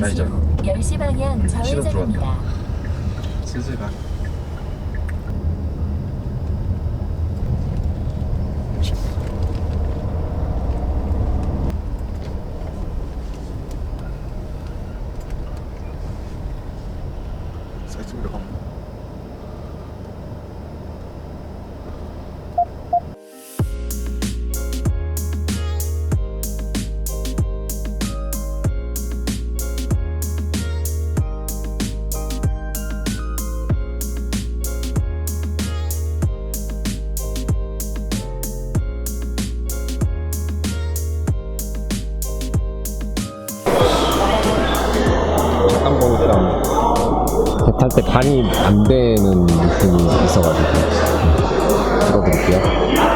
잠시 후 10시 방향 좌회전입니다. 슬슬 가. 때 반이 안 되는 느낌이 있어가지고 들어드릴게요.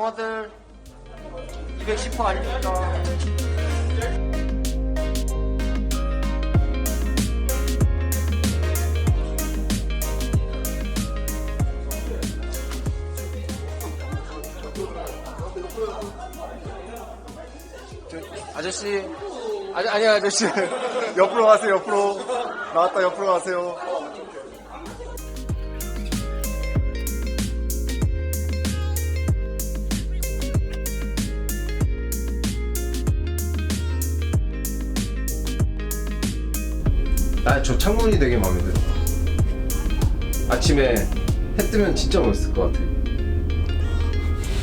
엉아들 210호 아닙니까? 아저씨, 아니, 아니, 아저씨. 옆으로 가세요, 옆으로. 나왔다, 옆으로 가세요. 나저 창문이 되게 마음에 들어. 아침에 해 뜨면 진짜 멋있을 것 같아.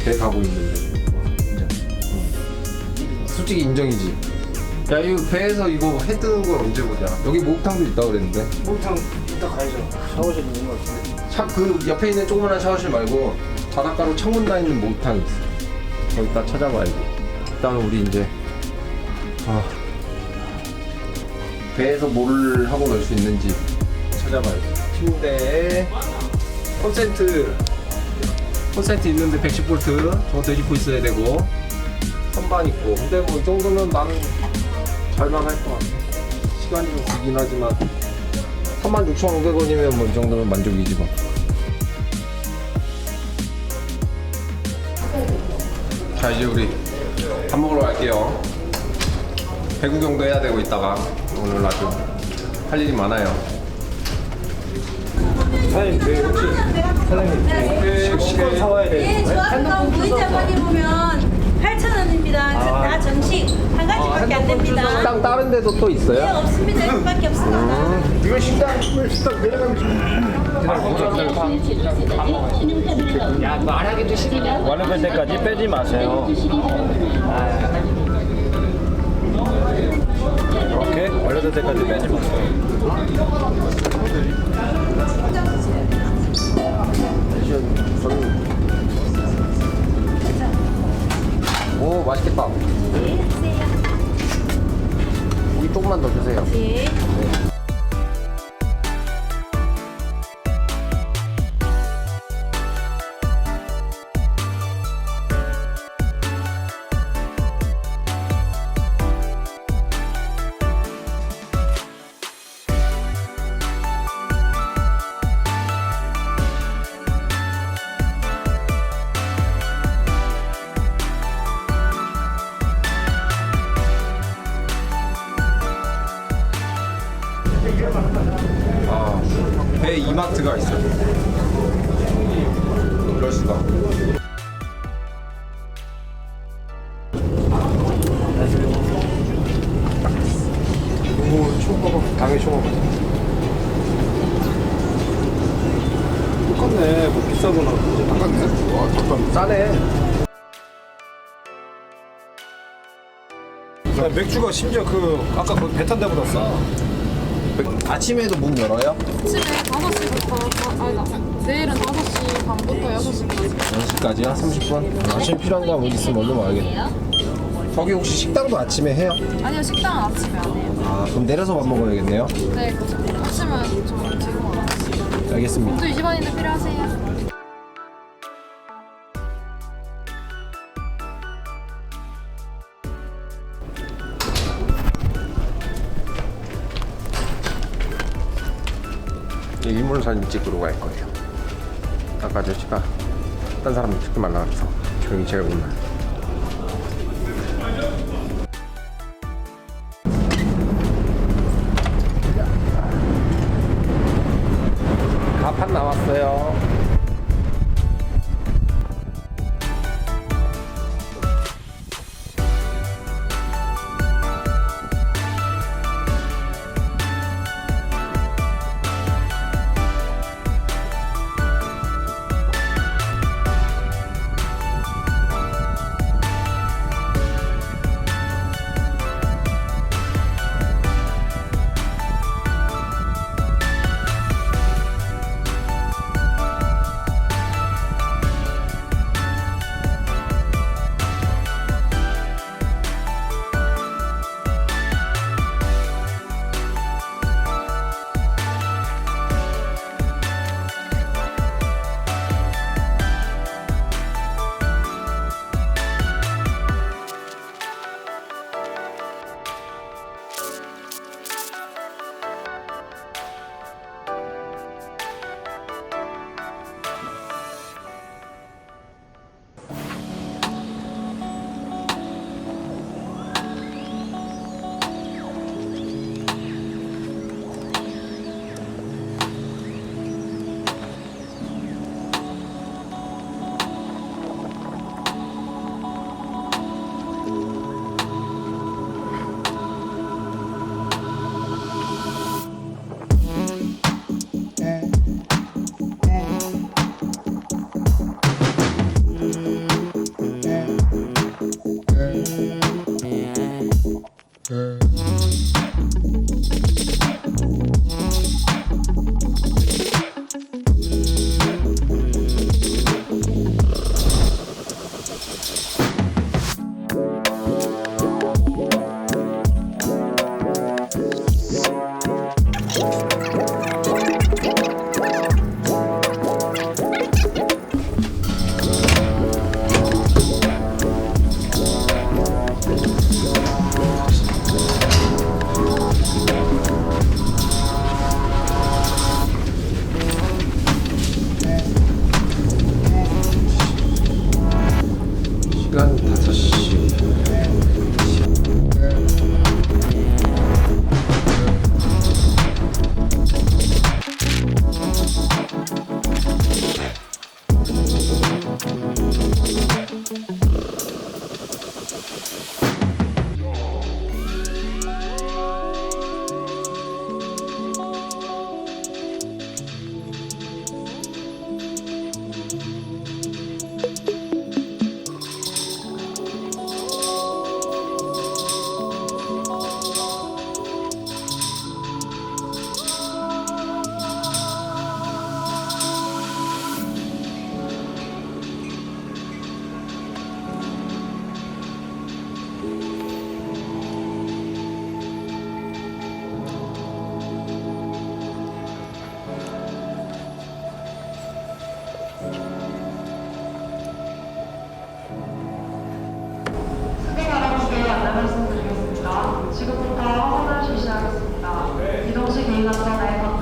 배 가고 있는데. 와, 인정. 응. 솔직히 인정이지. 야, 이거 배에서 이거 해 뜨는 걸 언제 보냐? 여기 목욕탕도 있다 그랬는데. 목욕탕 이따 가야죠. 샤워실 있는 것 같은데. 차, 그 옆에 있는 조그만한 샤워실 말고 바닷가로 창문 나 있는 목욕탕이 있어. 거기 다 찾아봐야지. 일단은 우리 이제 아, 배에서 뭘 하고 놀 수 있는지 찾아봐야지. 침대에 콘센트 콘센트 있는데 110V 저거 되짚고 있어야 되고 선반 있고 근데 뭐 이 정도면 나는 잘만 할 것 같아. 시간이 좀 길긴 하지만 36,500원이면 뭐 이 정도면 만족이지 뭐. 자 이제 우리 밥 먹으러 갈게요. 배구경도 해야 되고 있다가 오늘 아주 할 일이 많아요. 사장님, 저희 혹시 사장님, 식권 사와야 예, 저한번 무이자까지 보면 8,000원입니다. 다 정식 한 가지밖에 안 됩니다. 식당 다른 데도 또 예, 있어요? 없습니다. 이거밖에 없습니다. 이거 식당, 식당 내려가면 완료될 때까지 빼지 마세요. 완료될 때까지 빼지 마세요. 아, 배 이마트가 있어요. 이럴 수가. 오, 초밥, 당연히 초밥. 똑같네, 뭐 비싸구나. 똑같네? 와, 잠깐 싸네. 맥주가 심지어 그 아까 그 배 탄 데보다 싸. 아침에도 문 열어요? 아침에 5시부터, 아, 아니다. 내일은 5시 반부터 6시까지. 10시까지요? 30분? 아침에 필요한 거 있으면 얼른 와야겠네. 거기 혹시 식당도 아침에 해요? 아니요, 식당은 아침에 안 해요. 아, 그럼 내려서 밥 먹어야겠네요. 네, 그렇죠. 아침은 좀 제공 안 하시죠. 알겠습니다. 공주 20원인데 필요하세요? 일몰 사진 찍으러 갈 거예요. 아까 아저씨가 딴 사람 찍지 말라서 조용히 제가 온날. 가판 나왔어요. Thank you.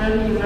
말